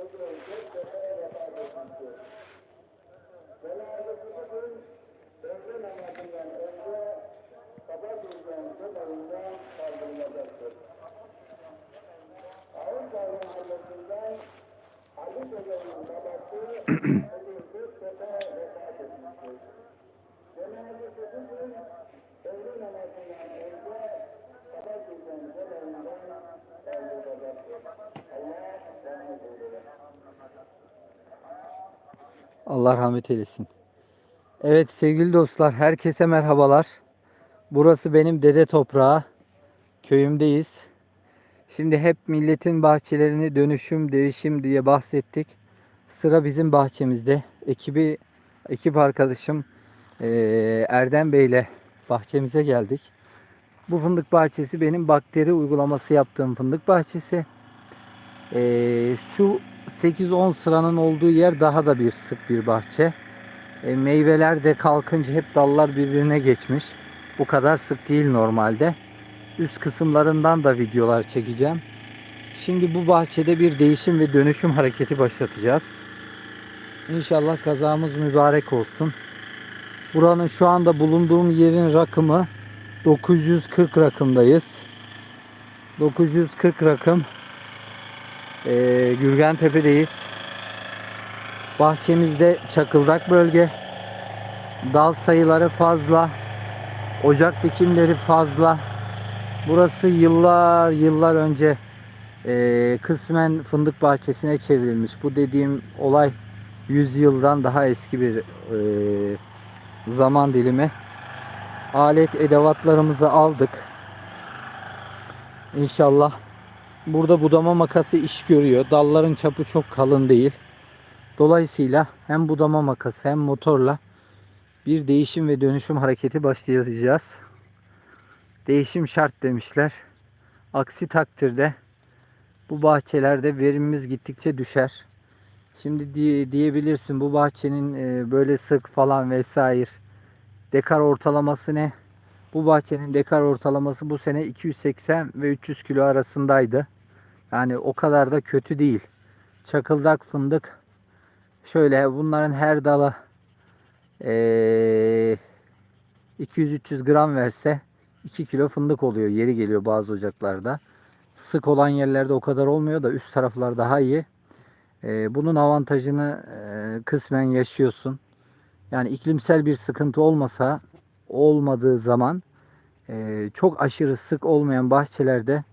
öldürülecek sefere vefat etmiştir. Cenazesinin ömrü namazından önce sabah durduğun kızlarından kaldırılacaktır. Ağır Dağlı Mahallesi'nden Ali Gözer'in babası öldürdü sefere vefat etmiştir. Cenazesinin ömrü namazından önce Allah rahmet eylesin. Evet sevgili dostlar herkese merhabalar. Burası benim dede toprağı. Köyümdeyiz. Şimdi hep milletin bahçelerini dönüşüm, değişim diye bahsettik. Sıra bizim bahçemizde. Ekibi, ekip arkadaşım Erdem Bey ile bahçemize geldik. Bu fındık bahçesi benim bakteri uygulaması yaptığım fındık bahçesi. Eee, şu 8-10 sıranın olduğu yer daha da bir sık bir bahçe. E, meyveler de kalkınca hep dallar birbirine geçmiş. Bu kadar sık değil normalde. Üst kısımlarından da videolar çekeceğim. Şimdi bu bahçede bir değişim ve dönüşüm hareketi başlatacağız. İnşallah kazamız mübarek olsun. Buranın şu anda bulunduğum yerin rakımı 940 rakımdayız. 940 rakım. Ee, Gürgen Tepe'deyiz. Bahçemizde çakıldak bölge. Dal sayıları fazla. Ocak dikimleri fazla. Burası yıllar yıllar önce e, kısmen fındık bahçesine çevrilmiş. Bu dediğim olay 100 yıldan daha eski bir e, zaman dilimi. Alet edevatlarımızı aldık. İnşallah burada budama makası iş görüyor. Dalların çapı çok kalın değil. Dolayısıyla hem budama makası hem motorla bir değişim ve dönüşüm hareketi başlayacağız. Değişim şart demişler. Aksi takdirde bu bahçelerde verimimiz gittikçe düşer. Şimdi diye, diyebilirsin bu bahçenin e, böyle sık falan vesaire dekar ortalaması ne? Bu bahçenin dekar ortalaması bu sene 280 ve 300 kilo arasındaydı. Yani o kadar da kötü değil. Çakıldak fındık şöyle bunların her dalı eee 200-300 gram verse 2 kilo fındık oluyor. Yeri geliyor bazı ocaklarda. Sık olan yerlerde o kadar olmuyor da üst taraflar daha iyi. Ee, bunun avantajını e, kısmen yaşıyorsun. Yani iklimsel bir sıkıntı olmasa olmadığı zaman e, çok aşırı sık olmayan bahçelerde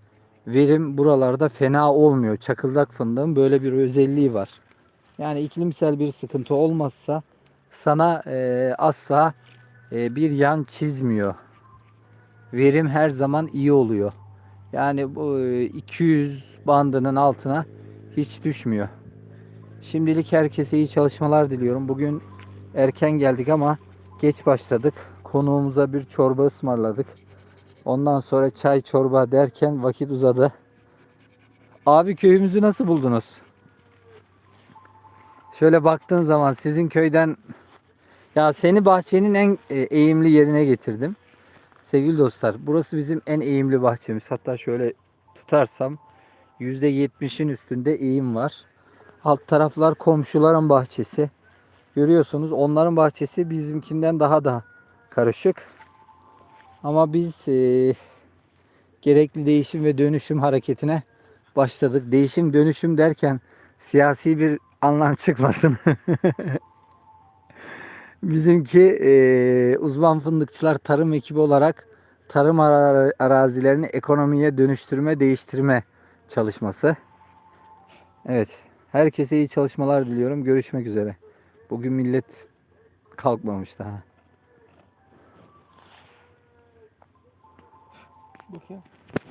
verim buralarda fena olmuyor. Çakıldak fındığın böyle bir özelliği var. Yani iklimsel bir sıkıntı olmazsa sana e, asla e, bir yan çizmiyor. Verim her zaman iyi oluyor. Yani bu e, 200 bandının altına hiç düşmüyor. Şimdilik herkese iyi çalışmalar diliyorum. Bugün erken geldik ama geç başladık. Konuğumuza bir çorba ısmarladık. Ondan sonra çay çorba derken vakit uzadı. Abi köyümüzü nasıl buldunuz? Şöyle baktığın zaman sizin köyden ya seni bahçenin en e, eğimli yerine getirdim. Sevgili dostlar burası bizim en eğimli bahçemiz. Hatta şöyle tutarsam %70'in üstünde eğim var. Alt taraflar komşuların bahçesi. Görüyorsunuz onların bahçesi bizimkinden daha da karışık. Ama biz e, gerekli değişim ve dönüşüm hareketine başladık. Değişim dönüşüm derken siyasi bir anlam çıkmasın. Bizimki e, uzman fındıkçılar tarım ekibi olarak tarım ara- arazilerini ekonomiye dönüştürme, değiştirme çalışması. Evet. Herkese iyi çalışmalar diliyorum. Görüşmek üzere. Bugün millet kalkmamış daha. Bakayım.